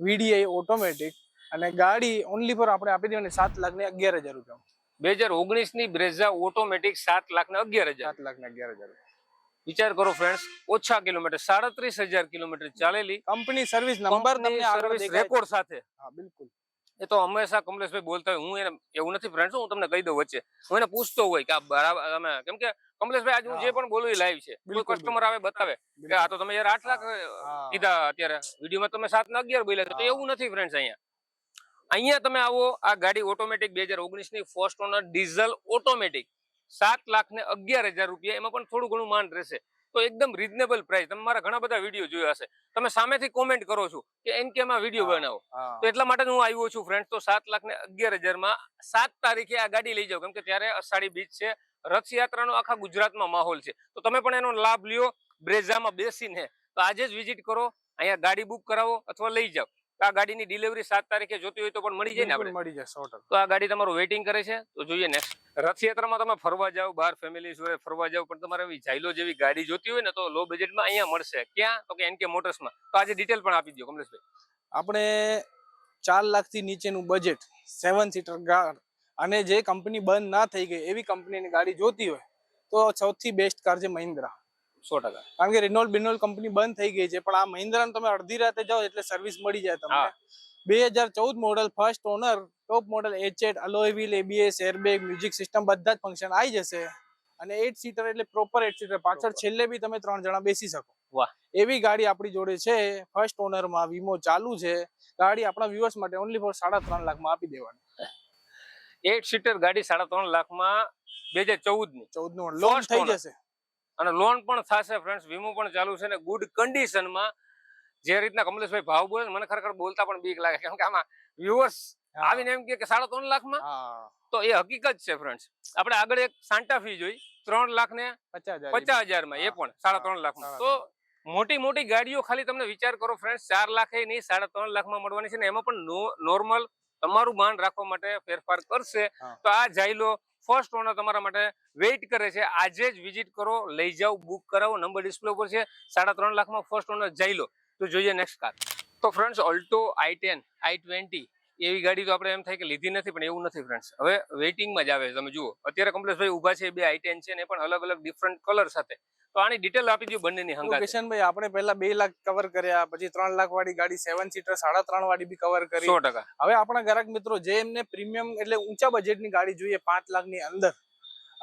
B: વીડીઆઈ ઓટોમેટિક અને ગાડી ઓનલી પર આપણે આપી દેવાની સાત લાખ ને અગિયાર હજાર રૂપિયા.
A: બે હજાર ઓગણીસની બ્રેઝા ઓટોમેટિક સાત લાખ ને અગિયાર હજાર.
B: સાત લાખ ને અગિયાર હજાર
A: વિચાર કરો ફ્રેન્ડ્સ ઓછા કિલોમીટર સાડત્રીસ હજાર કિલોમીટર ચાલેલી
B: company
A: service
B: number service
A: record સાથે.
B: હા બિલકુલ.
A: એ તો હંમેશા કમલેશભાઈ બોલતા હોય હું એને એવું નથી ફ્રેન્ડ હું તમને કહી દઉં વચ્ચે. હું એને પૂછતો હોય કે આ બરાબર તમે કેમ કે કમલેશભાઈ આજે હું જે પણ બોલું એ લાઈવ છે. કોઈ કસ્ટમર આવે બતાવે કે આ તો તમે યાર આઠ લાખ. કીધા અત્યારે. વિડીયોમાં તમે સાત ને અગિયાર બોલ્યા તો એવું નથી ફ્રેન્ડ્સ અહીંયા. અહીંયા તમે આવો આ ગાડી ઓટોમેટિક બે હજાર ઓગણીસની ફર્સ્ટ ઓનર ડીઝલ ઓટોમેટિક સાત લાખ ને અગિયાર હજાર રૂપિયા એમાં પણ થોડું ઘણું માંડ રહેશે. તો એકદમ રીઝનેબલ પ્રાઇસ તમે મારા ઘણા બધા વીડિયો જોયા હશે. તમે સામેથી કોમેન્ટ કરો છો કે એન કે માં વીડિયો બનાવો? તો એટલા માટે હું આવ્યો છું ફ્રેન્ડ તો સાત લાખ ને અગિયાર હજારમાં સાત તારીખે આ ગાડી લઈ જાઓ. કેમ કે ત્યારે અષાઢી બીચ છે. રથયાત્રાનો આખા ગુજરાતમાં માહોલ છે. તો તમે પણ એનો લાભ લ્યો. બ્રેઝામાં બેસીને. તો આજે જ વિઝિટ કરો. અહીંયા ગાડી બુક કરાવો અથવા લઈ જાઓ. આ ગાડીની ડિલિવરી સાત તારીખે જોતી હોય તો પણ મળી જાય ને આપણે.
B: મળી જાય
A: તો આ ગાડી તમારું વેઇટિંગ કરે છે. તો જોઈએ નેક્સ્ટ રથયાત્રામાં તમે ફરવા જાઓ બહાર ફેમિલી જોડે ફરવા જાઓ પણ તમારે એવી ઝાયલો જેવી ગાડી જોતી હોય ને તો લો બજેટમાં અહીંયા મળશે. ક્યાં? તો કે એનકે મોટર્સમાં તો આજે ડિટેલ પણ આપી દો કમલેશભાઈ.
B: આપણે ચાર લાખથી નીચેનું બજેટ સેવન સીટર કાર અને જે કંપની બંધ ના થઈ ગઈ એવી કંપનીની ગાડી જોતી હોય તો સૌથી બેસ્ટ કાર છે મહિન્દ્રા.
A: સો ટકા.
B: કારણ કે રેનોલ્ડ બિનોલ્ડ કંપની બંધ થઈ ગઈ છે પણ આ મહિન્દ્રા તમે અડધી રાતે જાઓ એટલે સર્વિસ મળી જાય તમને. બે હજાર ચૌદ model first owner top model એચએટ alloy wheel ABS airbag music system બધા જ ફંક્શન આવી જશે. અને એટ સીટર એટલે પ્રોપર એટ સીટર પાછળ છેલ્લે બી તમે ત્રણ જણા બેસી શકો.
A: વાહ.
B: એવી ગાડી આપણી જોડે છે. ફર્સ્ટ ઓનરમાં વીમો ચાલુ છે. ગાડી આપણા વ્યુઅર્સ માટે ઓનલી ફોર સાડા ત્રણ લાખમાં આપી દેવાની.
A: એટ સીટર ગાડી સાડા ત્રણ લાખમાં બે હજાર
B: ચૌદની ચૌદનું લોન થઈ જશે.
A: અને લોન પણ થશે ફ્રેન્ડ્સ વીમો પણ ચાલુ છે અને ગુડ કન્ડિશનમાં જે રીતના કમલેશભાઈ ભાવ બોલે મને ખરેખર બોલતા પણ બીક લાગે કેમ કે આમાં વ્યુઅર્સ આવીને એમ કે સાડા ત્રણ લાખમાં? તો એ હકીકત છે ફ્રેન્ડ્સ આપણે આગળ એક સાંટા ફી જોઈ. ત્રણ લાખ ને
B: પચાસ
A: હજારમાં એ પણ સાડા ત્રણ લાખમાં તો મોટી મોટી ગાડીઓ ખાલી તમને વિચાર કરો ફ્રેન્ડ્સ ચાર લાખે નહીં સાડા ત્રણ લાખમાં મળવાની છે ને એમાં પણ નોર્મલ તમારું માન રાખવા માટે ફેરફાર કરશે. તો આ જાયલો ફર્સ્ટ ઓનર તમારા માટે વેઇટ કરે છે. આજે જ વિઝિટ કરો લઈ જાઓ બુક કરાવો. નંબર ડિસ્પ્લે ઉપર છે સાડા ત્રણ લાખમાં ફર્સ્ટ ઓનર જાયલો. તો જોઈએ નેક્સ્ટ કાર તો friends Alto i ten i twenty એવી ગાડી તો આપણે એમ થાય કે લીધી નથી પણ એવું નથી ફ્રેન્ડ્સ હવે વેઇટિંગમાં જ આવે છે. તમે જુઓ અત્યારે કમલેશભાઈ ઊભા છે બે આઈ ટેન છે ને પણ અલગ અલગ ડિફરન્ટ કલર સાથે. તો આની ડિટેલ આપી દઉં બંનેની હંગાત.
B: કિશનભાઈ આપણે પહેલા બે લાખ કવર કર્યા પછી ત્રણ લાખ વાળી ગાડી સેવન સીટર સાડા ત્રણ વાળી બી કવર કરી.
A: સો ટકા.
B: હવે આપણા ગ્રાહક મિત્રો જે એમને પ્રીમિયમ એટલે ઊંચા બજેટની ગાડી જોઈએ પાંચ લાખની અંદર.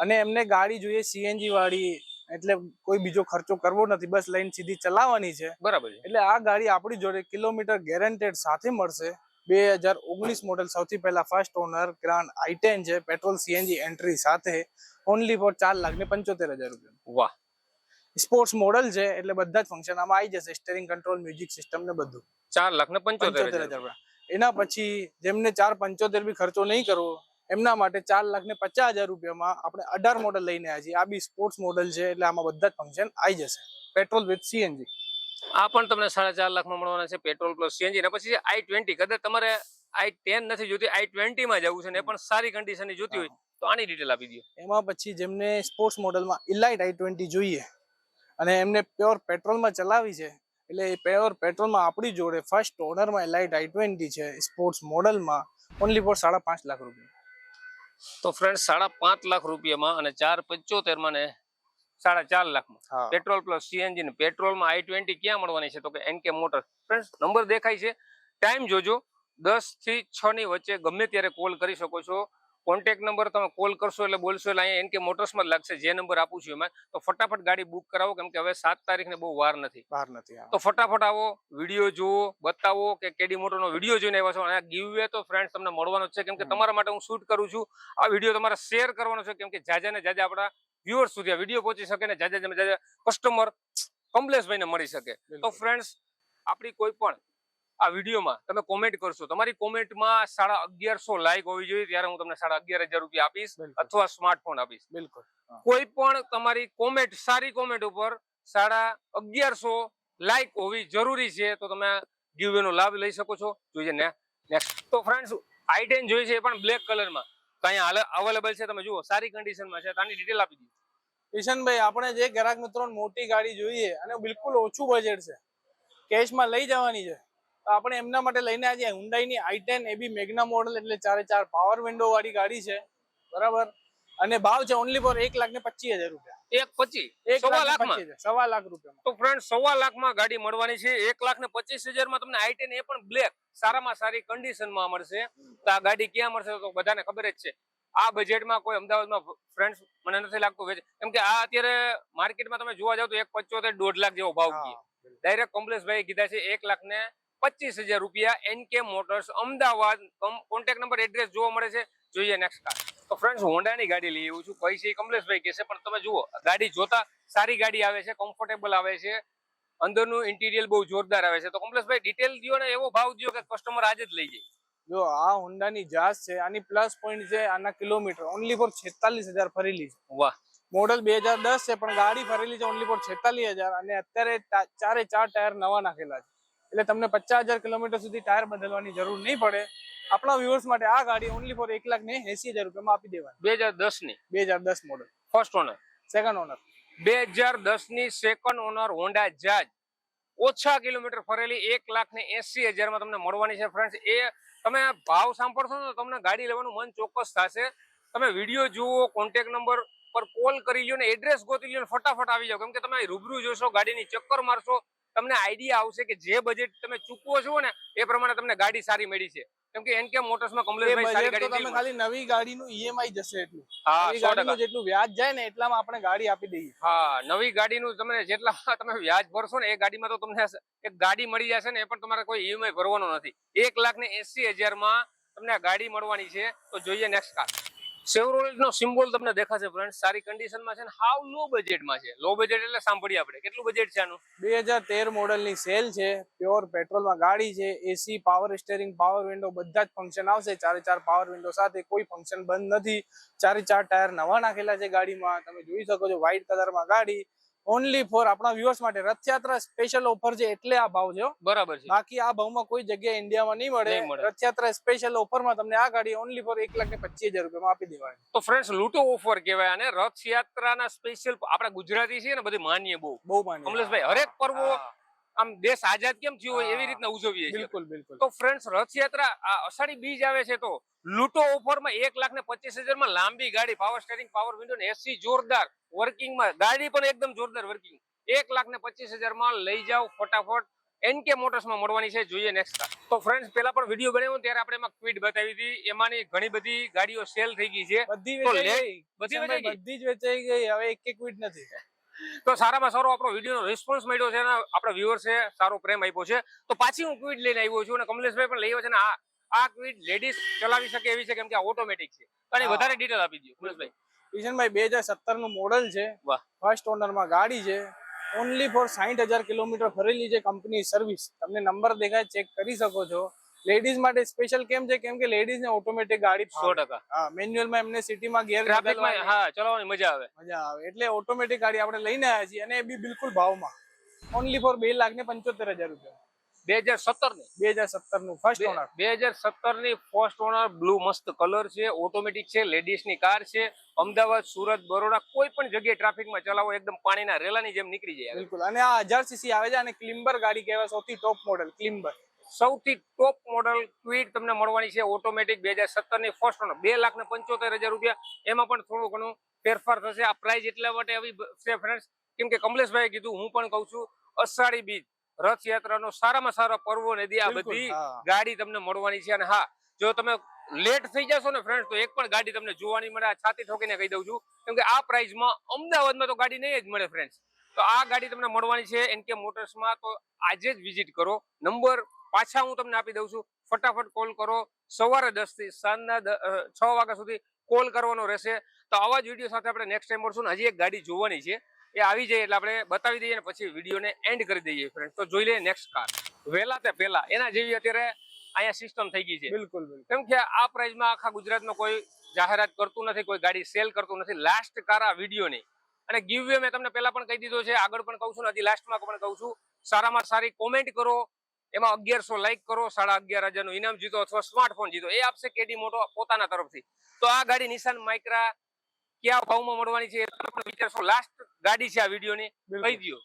B: અને એમને ગાડી જોઈએ સીએનજી વાળી એટલે કોઈ બીજો ખર્ચો કરવો નથી બસ લાઈન સીધી ચલાવવાની છે.
A: બરાબર
B: એટલે આ ગાડી આપણી જોડે કિલોમીટર ગેરંટેડ સાથે મળશે. બે હજાર ઓગણીસ મોડેલ સૌથી પહેલા first owner grand i ten છે પેટ્રોલ સીએનજી એન્ટ્રી સાથે. ઓનલી ફોર ચાર લાખ ને પંચોતેર હજાર રૂપિયા.
A: વાહ.
B: સ્પોર્ટ્સ મોડલ છે એટલે બધા જ ફંક્શન આમાં આવી જશે સ્ટેરિંગ કંટ્રોલ મ્યુઝિક સિસ્ટમ ને બધું.
A: ચાર લાખ ને પંચોતેર હજાર
B: એના પછી જેમને ચાર પંચોતેર બી ખર્ચો નહીં કરવો એમના માટે ચાર લાખ ને પચાસ હજાર રૂપિયામાં આપણે અઢાર મોડલ લઈને આવ્યા છીએ. આ બી સ્પોર્ટ્સ મોડલ છે એટલે આમાં બધા જ ફંક્શન આવી જશે. પેટ્રોલ વિથ સીએનજી
A: આ પણ તમને સાડા ચાર લાખમાં મળવાના છે પેટ્રોલ પ્લસ સીએનજી અને પછી આઈ ટ્વેન્ટી કદાચ તમારે આઈ ટેન નથી જોતી આઈ ટ્વેન્ટીમાં જવું છે ને પણ સારી કન્ડિશનની જોતી હોય તો આની ડિટેલ આપી દો
B: એમાં પછી જેમને સ્પોર્ટ્સ મોડલમાં ઇલાઇટ આઈ ટ્વેન્ટી જોઈએ અને એમને પ્યોર પેટ્રોલમાં ચલાવી છે એટલે એ પ્યોર પેટ્રોલમાં આપણી જોડે ફર્સ્ટ ઓનરમાં એલાઇટ આઈ ટ્વેન્ટી છે સ્પોર્ટ્સ મોડલમાં ઓનલી ફોર સાડા પાંચ લાખ રૂપિયા.
A: તો ફ્રેન્ડ સાડા પાંચ લાખ રૂપિયામાં અને ચાર પંચોતેરમાં ને સાડા ચાર લાખમાં. પેટ્રોલ પ્લસ સીએનજી ને પેટ્રોલમાં આઈ ટ્વેન્ટી ક્યાં મળવાની છે? તો કે એનકે મોટર ફ્રેન્ડ નંબર દેખાય છે. ટાઈમ જોજો. દસથી છ ની વચ્ચે ગમે ત્યારે કોલ કરી શકો છો. કોન્ટેક્ટ નંબર તમે કોલ કરશો એટલે બોલશો એટલે અહીંયા એનકે મોટર્સમાં જ લાગશે. જે નંબર આપું છું એમાં. તો ફટાફટ ગાડી બુક કરાવો કેમ કે હવે સાત તારીખને બહુ વાર નથી.
B: વાર નથી
A: તો ફટાફટ આવો વીડિયો જુઓ બતાવો કે કેડી મોટરનો વીડિયો જોઈને આવ્યા છો. અને આ ગીવે તો ફ્રેન્ડ તમને મળવાનો છે કેમ કે તમારા માટે હું શૂટ કરું છું. આ વીડિયો તમારે શેર કરવાનો છે કેમ કે જાજા ને જાજા આપણા વ્યુઅર્સ સુધી આ વીડિયો પહોંચી શકે ને જાજા જાજા કસ્ટમર કમલેશભાઈને મળી શકે. તો
B: ફ્રેન્ડ
A: ફ્રેન્ડ્સ આપણી કોઈ પણ આ વિડીયોમાં તમે કોમેન્ટ કરશો. તમારી કોમેન્ટમાં સાડા અગિયારસો લાઈક હોવી જોઈએ. ત્યારે હું તમને સાડા અગિયાર હજાર રૂપિયા આપીશ અથવા સ્માર્ટફોન આપીશ.
B: બિલકુલ.
A: કોઈ પણ તમારી કોમેન્ટ સારી કોમેન્ટ ઉપર સાડા અગિયારસો લાઈક હોવી જરૂરી છે. તો તમે ગીવે નો લાભ લઈ શકો છો. જોઈએ ને નેક્સ્ટ તો ફ્રેન્ડ્સ આઈ ટેન જોઈ છે એ પણ બ્લેક કલરમાં કઈ અવેલેબલ છે. તમે જુઓ સારી કન્ડિશનમાં છે. તાની ડિટેલ આપી દીધી
B: કિશનભાઈ આપણે જે ગ્રાહક મિત્રો મોટી ગાડી જોઈએ અને બિલકુલ ઓછું બજેટ છે. કેશમાં લઈ જવાની છે. આપણે એમના માટે લઈને આજે હુન્ડાઈની i ten A B Magna model એટલે ચારે ચાર પાવર વિન્ડો વાળી ગાડી છે. બરાબર? અને ભાવ છે ઓનલી ફોર એક લાખ ને પચીસ હજાર રૂપિયા.
A: એક પચી સવા
B: લાખ ને
A: લાખમાં?
B: પચીસ હજાર, સવા લાખ રૂપિયામાં.
A: તો ફ્રેન્ડ સવા લાખમાં ગાડી મળવાની છે. એક લાખ ને પચીસ હજારમાં તમને આઈ ટેન એ પણ બ્લેક સારામાં સારી કન્ડિશનમાં મળશે. તો આ ગાડી ક્યાં મળશે તો બધાને ખબર જ છે. આ બજેટમાં કોઈ અમદાવાદમાં ફ્રેન્ડ્સ મને નથી લાગતું કેમ કે આ અત્યારે માર્કેટમાં તમે જોવા જાવ તો એક પચોતેર દોઢ લાખ જેવો ભાવ ડાયરેક્ટ કોમ્પ્લેક્સભાઈ કીધા છે એક લાખ ને પચીસ હજાર રૂપિયા NK motors Ahmedabad. Contact number address જોવા મળે છે. જોઈએ નેક્સ્ટ કાર તો ફ્રેન્ડ્સ હોન્ડાની ગાડી લઈ આવ્યું છું. પૈસા કમલેશભાઈ કહેશે પણ તમે જુઓ ગાડી જોતા સારી ગાડી આવે છે કમ્ફર્ટેબલ આવે છે. અંદરનું ઇન્ટિરિયર બહુ જોરદાર આવે છે. તો કમલેશભાઈ ડિટેલ દો ને એવો ભાવ દો કે કસ્ટમર આજે જ લઈ જાય.
B: જો આ હોન્ડાની જાસ છે આની પ્લસ પોઈન્ટ છે આના કિલોમીટર ઓનલી ફોર છેતાલીસ હજાર ફરેલી છે.
A: વાહ.
B: મોડલ બે હજાર દસ છે પણ ગાડી ફરેલી છે ઓનલી ફોર છેતાલીસ હજાર. અને અત્યારે ચારે ચાર ટાયર નવા નાખેલા છે. એટલે તમને પચાસ હજાર કિલોમીટર સુધી ટાયર બદલવાની જરૂર નહીં પડે. આપણા વ્યુઅર્સ માટે આ ગાડી ઓનલી ફોર એક લાખ ને એસી હજાર રૂપિયામાં આપી દેવાની.
A: બે હજાર દસની.
B: બે હજાર દસ model
A: first owner
B: second owner
A: બે હજાર દસની સેકન્ડ ઓનર હોન્ડા જાજ ઓછા કિલોમીટર ફરેલી એક લાખ ને એસી હજારમાં તમને મળવાની છે ફ્રેન્ડ્સ એ તમે ભાવ સાંભળશો ને તો તમને ગાડી લેવાનું મન ચોક્કસ થશે. તમે વીડિયો જુઓ કોન્ટેક નંબર પર કોલ કરી લ્યો ને એડ્રેસ ગોતી લ્યો ને ફટાફટ આવી જાઓ. કેમ કે તમે રૂબરૂ જોશો ગાડીની ચક્કર મારશો તમને આઈડિયા આવશે કે જે બજેટ તમે ચૂકવો છો ને એ પ્રમાણે તમને ગાડી સારી મળી છે. કેમ કે એનકે મોટર્સમાં કમલેશભાઈ સારી ગાડી
B: તમે ખાલી નવી ગાડીનું ઈએમઆઈ જશે એટલું.
A: હા
B: નવી ગાડીનું જેટલું વ્યાજ જાય ને એટલામાં આપણે ગાડી આપી દઈએ.
A: હા નવી ગાડીનું તમે જેટલા તમે વ્યાજ ભરશો ને એ ગાડીમાં તો તમને એક ગાડી મળી જશે ને એ પણ તમારે કોઈ ઈએમઆઈ ભરવાનો નથી. એક લાખ ને એસી હજારમાં તમને ગાડી મળવાની છે. તો જોઈએ નેક્સ્ટ કાર સેવરોલેટ નો સિમ્બોલ તમને દેખાશે ફ્રેન્ડ સારી કન્ડિશનમાં છે ને હાવ લો બજેટમાં છે. લો બજેટ એટલે સાંભળીએ આપણે. કેટલું બજેટ છે આનું?
B: બે હજાર તેર મોડલની સેલ છે. પ્યોર પેટ્રોલમાં ગાડી છે. AC power steering power window બધા જ ફંક્શન આવશે. ચારે ચાર પાવર વિન્ડો સાથે કોઈ ફંક્શન બંધ નથી. ચારે ચાર ટાયર નવા નાખેલા છે ગાડીમાં. તમે જોઈ શકો છો વ્હાઇટ કલરમાં ગાડી. ઓનલી ફોર આપણા વ્યુઅર્સ માટે રથયાત્રા સ્પેશિયલ ઓફર છે એટલે આ ભાવ છે
A: બરાબર છે.
B: બાકી આ ભાવમાં કોઈ જગ્યાએ ઇન્ડિયામાં નહીં મળે. રથયાત્રા સ્પેશિયલ ઓફરમાં તમને આ ગાડી ઓનલી ફોર એક લાખ ને પચીસ હજાર રૂપિયામાં આપી દેવાય.
A: તો ફ્રેન્ડ્સ લૂંટો ઓફર કહેવાય અને રથયાત્રાના સ્પેશિયલ આપણા ગુજરાતી છીએ ને બધી માનીએ બહુ.
B: બહુ માન્ય
A: કમલેશભાઈ હરેક પર્વો આમ દેશ આઝાદ કેમ થયો હોય એવી રીતના ઉજવીએ છીએ.
B: બિલકુલ બિલકુલ.
A: તો ફ્રેન્ડ્સ રથયાત્રા આ અષાઢી બીજ આવે છે તો લૂંટો ઓફરમાં એક લાખ ને પચીસ હજારમાં લાંબી ગાડી પાવર સ્ટેરિંગ પાવર વિન્ડો ને એસી જોરદાર વર્કિંગમાં ગાડી પણ એકદમ જોરદાર વર્કિંગ એક લાખ ને પચીસ હજારમાં લઈ જાઓ ફટાફટ. એનકે મોટર્સમાં મળવાની છે જોઈએ નેક્સ્ટ તો ફ્રેન્ડ્સ પેલા પણ વીડિયો બનાવ્યો ત્યારે આપણે એમાં ક્વિડ બતાવી હતી. એમાંની ઘણી બધી ગાડીઓ સેલ થઈ ગઈ છે.
B: બધી
A: બધી
B: જ વેચાઈ ગઈ. હવે એક એક વીટ નથી.
A: તો સારામાં સારો આપણો વિડીયોનો રિસ્પોન્સ મળ્યો છે અને આપણા વ્યુઅર્સે સારો પ્રેમ આપ્યો છે. તો પાછી હું ક્વિડ લઈને આવ્યો છું અને કમલેશભાઈ પણ લઈ આવ્યો છે ને આ આ ક્વિડ લેડીઝ ચલાવી શકે એવી છે કેમ કે આ ઓટોમેટિક છે. અને વધારે ડિટેલ આપી દો કમલેશભાઈ.
B: કિશનભાઈ બે હજાર સત્તરનું મોડલ છે. ફર્સ્ટ ઓનરમાં ગાડી છે. ઓનલી ફોર સાહીઠ હજાર કિલોમીટર ફરેલી છે કંપની સર્વિસ તમને નંબર દેખાય ચેક કરી શકો છો. લેડીઝ માટે સ્પેશિયલ કેમ છે? કેમ કે લેડીઝ ને ઓટોમેટિક ગાડી
A: સો ટકા.
B: મેન્યુઅલમાં એમને સિટીમાં ગેર
A: ટ્રાફિકમાં હા ચલાવવાની મજા આવે.
B: મજા આવે. એટલે ઓટોમેટિક ગાડી આપણે લઈને આવ્યા છીએ અને એ બી બિલકુલ ભાવમાં. ઓનલી ફોર બે લાખ ને પંચોતેર હજાર રૂપિયા.
A: બે હજાર સત્તરની
B: બે હજાર સત્તરનું ફર્સ્ટ ઓનર
A: બે હજાર સત્તરની ફર્સ્ટ ઓનર બ્લુ મસ્ત કલર છે ઓટોમેટિક છે લેડીઝની કાર છે. અમદાવાદ સુરત બરોડા કોઈ પણ જગ્યાએ ટ્રાફિકમાં ચલાવો એકદમ પાણીના રેલાની જેમ નીકળી જાય.
B: બિલકુલ. અને આ હજાર સીસી આવે છે અને ક્લિમ્બર ગાડી કહેવાય સૌથી ટોપ મોડેલ ક્લિમ્બર
A: સૌથી ટોપ મોડલ ક્વિડ તમને મળવાની છે ઓટોમેટિક બે હજાર સત્તરની ફર્સ્ટ ઓનર બે લાખ ને પંચોતેર હજાર રૂપિયા. એમાં પણ થોડું ઘણું ફેરફાર થશે. આ પ્રાઇસ એટલા માટે આવી છે ફ્રેન્ડ્સ કેમ કે કમલેશભાઈ કીધું હું પણ કહું છું અષાઢી બીજ રથયાત્રાનો સારામાં સારો પર્વો નદી આ બધી ગાડી તમને મળવાની છે. અને હા જો તમે લેટ થઈ જશો ને ફ્રેન્ડ તો એક પણ ગાડી તમને જોવાની મળે. છાતી ઠોકીને કહી દઉં છું. કેમ કે આ પ્રાઇસમાં અમદાવાદમાં તો ગાડી નહીં જ મળે ફ્રેન્ડ તો આ ગાડી તમને મળવાની છે. એનકે મોટર્સમાં તો આજે જ વિઝિટ કરો. નંબર પાછા હું તમને આપી દઉં છું. ફટાફટ કોલ કરો. સવારે દસથી સાંજના છ વાગ્યા સુધી કોલ કરવાનો રહેશે. તો આવા જ વીડિયો સાથે આપણે નેક્સ્ટ ટાઈમ મળશું હજી એક ગાડી જોવાની છે. એ આવી જાય એટલે આપણે બતાવી દઈએ ને પછી વિડીયોને એન્ડ કરી દઈએ ફ્રેન્ડ તો જોઈ લઈએ નેક્સ્ટ કાર વહેલા તે પહેલા. એના જેવી અત્યારે અહીંયા સિસ્ટમ થઈ ગઈ છે.
B: બિલકુલ
A: કેમ કે આ પ્રાઇઝમાં આખા ગુજરાતમાં કોઈ જાહેરાત કરતું નથી કોઈ ગાડી સેલ કરતું નથી. લાસ્ટ કાર આ વિડીયોની અને ગીવ વે મેં તમને પહેલા પણ કહી દીધો છે. આગળ પણ કહું છું હજી લાસ્ટમાં પણ કહું છું. સારામાં સારી કોમેન્ટ કરો. એમાં અગિયારસો લાઈક કરો સાડા અગિયાર હજારનું ઇનામ જીતો અથવા સ્માર્ટફોન જીતો. એ આપશે કેડી મોટો પોતાના તરફથી. તો આ ગાડી નિશાન માઇક્રા ક્યાં ભાવમાં મળવાની છે વિચારશો. લાસ્ટ ગાડી છે આ વિડીયોની. કહી દો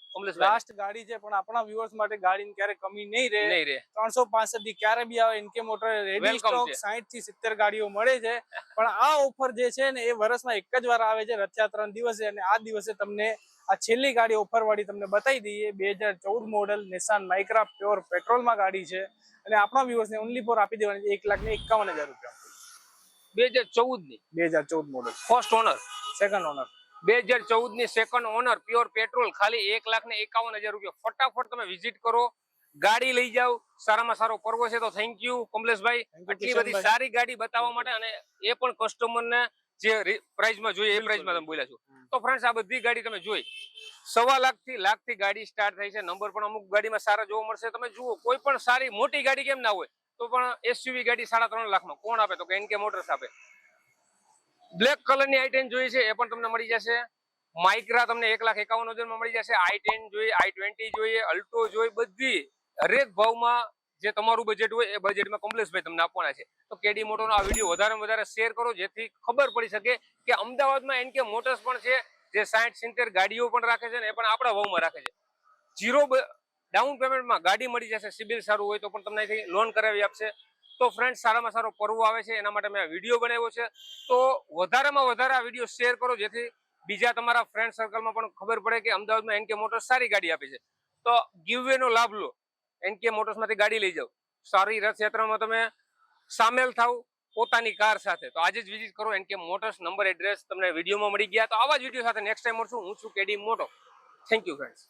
B: લાસ્ટ ગાડી છે પણ આપણા વ્યુઅર્સ માટે ગાડીની ક્યારે કમી નહીં રહે.
A: નહીં રે
B: ત્રણસો પાસઠથી ક્યારે બી આવે
A: N K
B: motor
A: ready
B: stock. સાહીઠથી સિત્તેર ગાડીઓ મળે છે. પણ આ ઓફર જે છે ને એ વર્ષમાં એક જ વાર આવે છે રથયાત્રા દિવસે. અને આ દિવસે તમને આ છેલ્લી ગાડી ઓફરવાળી તમને બતાવી દઈએ. બે હજાર ચૌદ મોડલ નિશાન માઇક્રા પ્યોર પેટ્રોલમાં ગાડી છે. અને આપણા વ્યુઅર્સને ઓનલી ફોર આપી દેવાની છે એક લાખ ને એકાવન હજાર રૂપિયા.
A: બે હજાર ચૌદની
B: બે હજાર ચૌદ model
A: first owner
B: second owner
A: બે હજાર ચૌદની સેકન્ડ ઓનર પ્યોર પેટ્રોલ ખાલી એક લાખ ને એકાવન હજાર રૂપિયા. ફટાફટ તમે વિઝિટ કરો ગાડી લઈ જાઓ. સારામાં સારો પર્વ છે તો થેન્ક યુ કમલેશભાઈ. આટલી બધી સારી ગાડી બતાવવા માટે અને એ પણ કસ્ટમર ને જે પ્રાઇસમાં જોઈએ એ પ્રાઇસમાં તમે બોલ્યા છો. તો ફ્રેન્ડ્સ આ બધી ગાડી તમે જોઈ. સવા લાખથી લાખથી ગાડી સ્ટાર્ટ થાય છે. નંબર પણ અમુક ગાડીમાં સારા જોવા મળશે. તમે જુઓ કોઈ પણ સારી મોટી ગાડી કેમ ના હોય તો પણ એસયુવી ગાડી સાડા ત્રણ લાખમાં. કોણ આપે? તો કે એનકે મોટર્સ આપે. બ્લેક કલરની આઈ ટેન જોઈએ છે એ પણ તમને મળી જશે. માઇક્રા તમને એક લાખ એકાવન હજારમાં મળી જશે. આઈ ટેન જોઈએ આઈ ટ્વેન્ટી જોઈએ અલ્ટો જોઈએ બધી. હરેક ભાવમાં જે તમારું બજેટ હોય એ બજેટમાં કમલેશભાઈ તમને આપવાના છે. તો કેડી મોટરનો આ વીડિયો વધારે વધારે શેર કરો, જેથી ખબર પડી શકે કે અમદાવાદમાં એનકે મોટર્સ પણ છે, જે સાઠ સિત્તેર ગાડીઓ પણ રાખે છે ને એ પણ આપણા ભાવમાં રાખે છે. જીરો ડાઉન પેમેન્ટમાં ગાડી મળી જશે, સિબિલ સારું હોય તો પણ તમને અહીંથી લોન કરાવી આપશે. તો ફ્રેન્ડ સારામાં સારો પર્વ આવે છે, એના માટે મેં આ વીડિયો બનાવ્યો છે. તો વધારેમાં વધારે આ વીડિયો શેર કરો, જેથી બીજા તમારા ફ્રેન્ડ સર્કલમાં પણ ખબર પડે કે અમદાવાદમાં એનકે મોટર્સ સારી ગાડી આપે છે. તો ગીવ નો લાભ લો. એનકે મોટર્સમાંથી ગાડી લઈ જાઓ. સારી રથયાત્રામાં તમે સામેલ થાવ પોતાની કાર સાથે. તો આજે જ વિઝિટ કરો એનકે મોટર્સ નંબર એડ્રેસ તમને વિડીયોમાં મળી ગયા. તો આવા જ વીડિયો સાથે નેક્સ્ટ ટાઈમ મળશું. હું છું કેડી મોટો. Thank you friends